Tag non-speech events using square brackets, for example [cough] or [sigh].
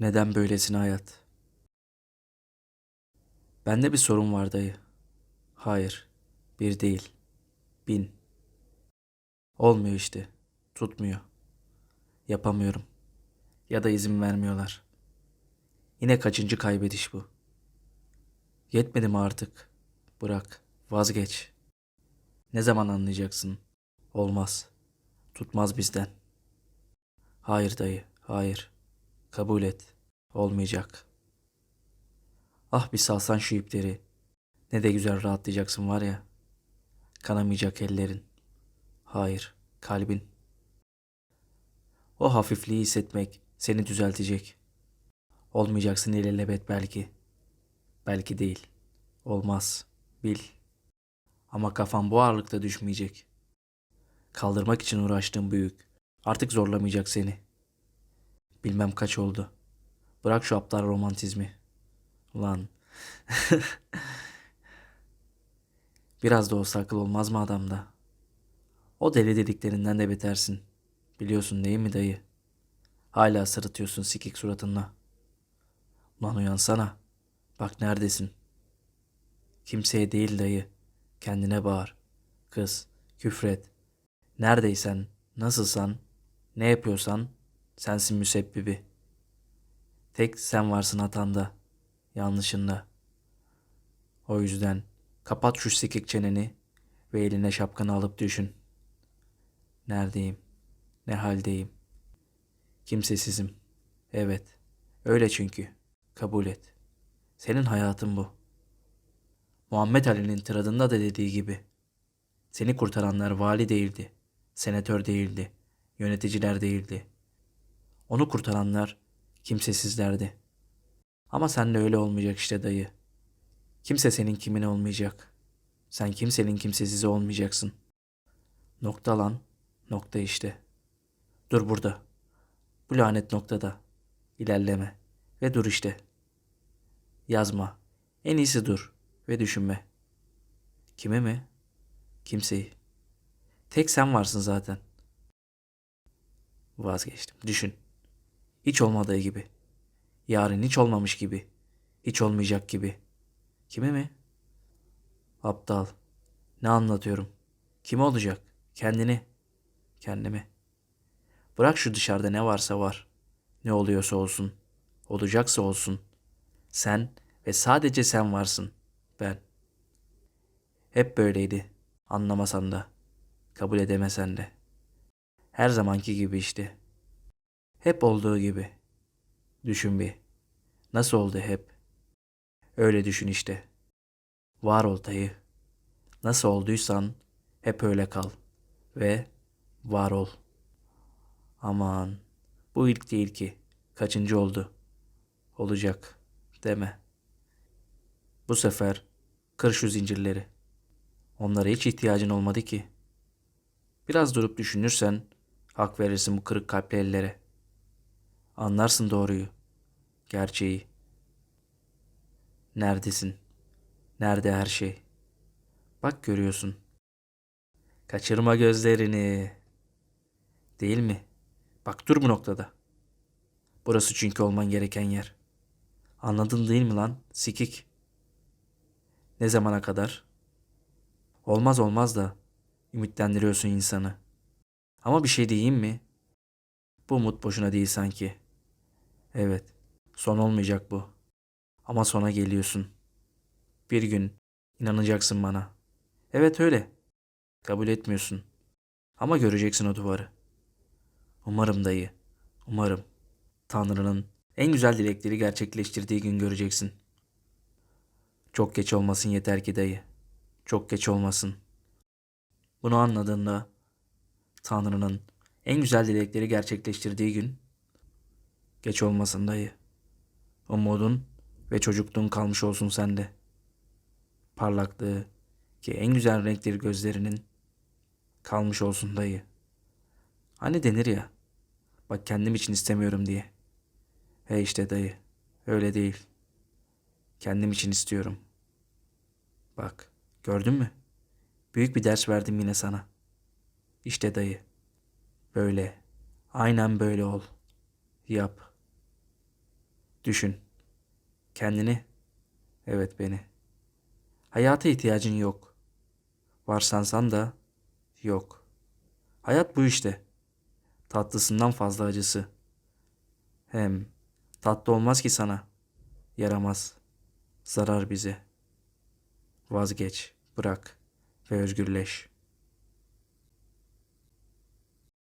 Neden böylesin hayat? Bende bir sorun var dayı. Hayır, bir değil, bin. Olmuyor işte, tutmuyor. Yapamıyorum. Ya da izin vermiyorlar. Yine kaçıncı kaybediş bu? Yetmedi mi artık? Bırak, vazgeç. Ne zaman anlayacaksın? Olmaz. Tutmaz bizden. Hayır dayı, hayır. Kabul et. Olmayacak. Ah bir salsan şu ipleri. Ne de güzel rahatlayacaksın var ya. Kanamayacak ellerin. Hayır, kalbin. O hafifliği hissetmek seni düzeltecek. Olmayacaksın ilelebet belki. Belki değil. Olmaz. Bil. Ama kafan bu ağırlıkta düşmeyecek. Kaldırmak için uğraştığın büyük. Artık zorlamayacak seni. Bilmem kaç oldu. Bırak şu aptal romantizmi. Ulan. [laughs] Biraz da olsa akıl olmaz mı adamda? O deli dediklerinden de betersin. Biliyorsun değil mi dayı? Hala sırıtıyorsun sikik suratınla. Ulan uyansana. Bak neredesin? Kimseye değil dayı. Kendine bağır. Kız, küfret. Neredeysen, nasılsan, ne yapıyorsan sensin müsebbibi. Tek sen varsın hatanda, yanlışında. O yüzden kapat şu sikik çeneni ve eline şapkanı alıp düşün. Neredeyim? Ne haldeyim? Kimsesizim. Evet. Öyle çünkü. Kabul et. Senin hayatın bu. Muhammed Ali'nin tıradında da dediği gibi. Seni kurtaranlar vali değildi. Senatör değildi. Yöneticiler değildi. Onu kurtaranlar kimsesizlerdi. Ama sen de öyle olmayacak işte dayı. Kimse senin kimin olmayacak. Sen kimsenin kimsesizi olmayacaksın. Nokta lan. Nokta işte. Dur burada. Bu lanet noktada. İlerleme. Ve dur işte. Yazma. En iyisi dur. Ve düşünme. Kime mi? Kimseyi. Tek sen varsın zaten. Vazgeçtim. Düşün. Hiç olmadığı gibi. Yarın hiç olmamış gibi. Hiç olmayacak gibi. Kime mi? Aptal. Ne anlatıyorum? Kime olacak? Kendini. Kendimi. Bırak şu dışarıda ne varsa var. Ne oluyorsa olsun. Olacaksa olsun. Sen ve sadece sen varsın. Ben. Hep böyleydi. Anlamasan da. Kabul edemesen de. Her zamanki gibi işte. Hep olduğu gibi. Düşün bir. Nasıl oldu hep? Öyle düşün işte. Var ol dayı. Nasıl olduysan hep öyle kal. Ve var ol. Aman bu ilk değil ki. Kaçıncı oldu? Olacak deme. Bu sefer kır şu zincirleri. Onlara hiç ihtiyacın olmadı ki. Biraz durup düşünürsen hak verirsin bu kırık kalpli ellere. Anlarsın doğruyu, gerçeği. Neredesin? Nerede her şey? Bak görüyorsun. Kaçırma gözlerini. Değil mi? Bak dur bu noktada. Burası çünkü olman gereken yer. Anladın değil mi lan? Sikik. Ne zamana kadar? Olmaz olmaz da ümitlendiriyorsun insanı. Ama bir şey diyeyim mi? Bu umut boşuna değil sanki. Evet, son olmayacak bu. Ama sona geliyorsun. Bir gün inanacaksın bana. Evet öyle. Kabul etmiyorsun. Ama göreceksin o duvarı. Umarım dayı. Umarım. Tanrı'nın en güzel dilekleri gerçekleştirdiği gün göreceksin. Çok geç olmasın yeter ki dayı. Çok geç olmasın. Bunu anladığında Tanrı'nın en güzel dilekleri gerçekleştirdiği gün geç olmasın dayı. Umudun ve çocukluğun kalmış olsun sende. Parlaklığı ki en güzel renkleri gözlerinin kalmış olsun dayı. Hani denir ya, bak kendim için istemiyorum diye. He işte dayı, öyle değil. Kendim için istiyorum. Bak, gördün mü? Büyük bir ders verdim yine sana. İşte dayı. Böyle. Aynen böyle ol. Yap. Düşün. Kendini. Evet beni. Hayata ihtiyacın yok. Var sansan da yok. Hayat bu işte. Tatlısından fazla acısı. Hem tatlı olmaz ki sana. Yaramaz. Zarar bize. Vazgeç, bırak ve özgürleş.